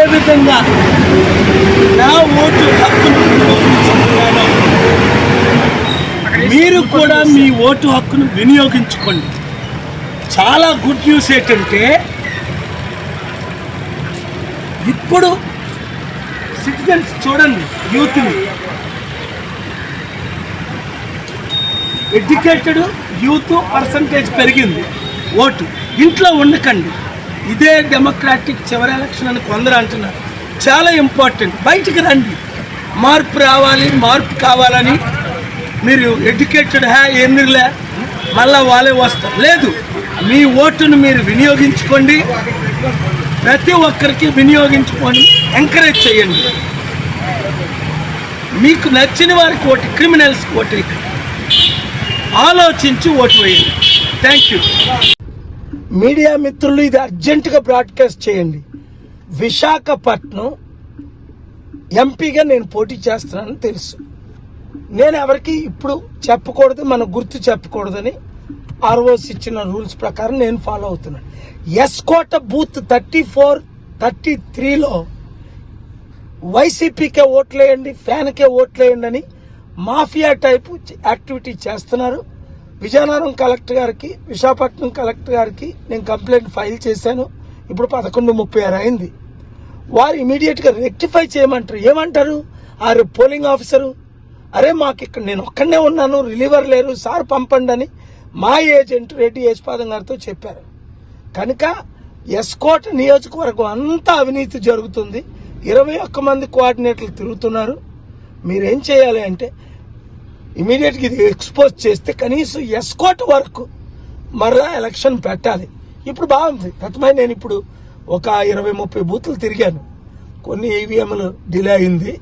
ఏ విధంగా? నా ఓటు హక్కును వినియోగించుకున్నానో మీరు కూడా మీ ఓటు హక్కును వినియోగించుకోండి. చాలా గుడ్ న్యూస్ ఏంటంటే ఇప్పుడు సిటిజన్స్ చూడండి యూత్ని ఎడ్యుకేటెడ్ యూత్ పర్సంటేజ్ పెరిగింది. ఓటు ఇంట్లో ఉండకండి. ఇదే డెమోక్రాటిక్ చివరి ఎలక్షన్ అని కొందరు అంటున్నారు. చాలా ఇంపార్టెంట్ బయటికి రండి. మార్పు రావాలి మార్పు కావాలని మీరు ఎడ్యుకేటెడ్ హ్యా ఎందుకులే మళ్ళీ వాళ్ళే వస్తారు. లేదు మీ ఓటును మీరు వినియోగించుకోండి. ప్రతి ఒక్కరికి వినియోగించుకొని ఎంకరేజ్ చేయండి. మీకు నచ్చిన వారికి ఓటు క్రిమినల్స్కి ఓటు ఆలోచించి ఓటు వేయండి. థ్యాంక్ యూ మీడియా మిత్రులు ఇది అర్జెంటుగా బ్రాడ్కాస్ట్ చేయండి. విశాఖపట్నం ఎంపీగా నేను పోటీ చేస్తున్నానని తెలుసు. నేను ఎవరికి ఇప్పుడు చెప్పకూడదు మన గుర్తు చెప్పకూడదని ఆర్ఓస్ ఇచ్చిన రూల్స్ ప్రకారం నేను ఫాలో అవుతున్నాను. S. Kota booth thirty four thirty త్రీలో వైసీపీకే ఓట్లేయండి ఫ్యాన్కే ఓట్లేయండి అని మాఫియా టైపు యాక్టివిటీ చేస్తున్నారు. విజయనగరం కలెక్టర్ గారికి విశాఖపట్నం కలెక్టర్ గారికి నేను కంప్లైంట్ ఫైల్ చేశాను. ఇప్పుడు పదకొండు ముప్పై ఆరు అయింది. వారు ఇమీడియట్గా రెక్టిఫై చేయమంటారు. ఏమంటారు? ఆ పోలింగ్ ఆఫీసరు అరే మాకు ఇక్కడ నేను ఒక్కడనే ఉన్నాను రిలీవర్ లేరు సార్ పంపండి అని మా ఏజెంట్ రెడ్డి యశ్పాదం గారితో చెప్పారు. కనుక ఎస్కోట నియోజకవర్గం అంతా అవినీతి జరుగుతుంది. ఇరవై ఒక్క మంది కోఆర్డినేటర్లు తిరుగుతున్నారు. మీరేం చేయాలి అంటే ఇమీడియట్గా ఇది ఎక్స్పోజ్ చేస్తే కనీసం ఎస్కోట్ వరకు మరలా ఎలక్షన్ పెట్టాలి. ఇప్పుడు బాగుంది. గతమై నేను ఇప్పుడు ఒక ఇరవై ముప్పై బూతులు తిరిగాను. కొన్ని ఈవీఎంలు డిలే అయింది.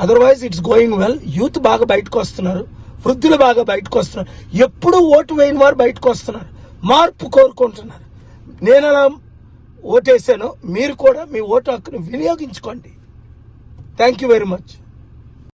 Otherwise it's going well youth బాగా బయటకు వస్తున్నారు. వృద్ధులు బాగా బయటకు వస్తున్నారు. ఎప్పుడు ఓటు వేయని వారు బయటకు వస్తున్నారు. మార్పు కోరుకుంటున్నారు. నేను అలా ఓటేసాను. మీరు కూడా మీ ఓటు హక్కును వినియోగించుకోండి. Thank you very much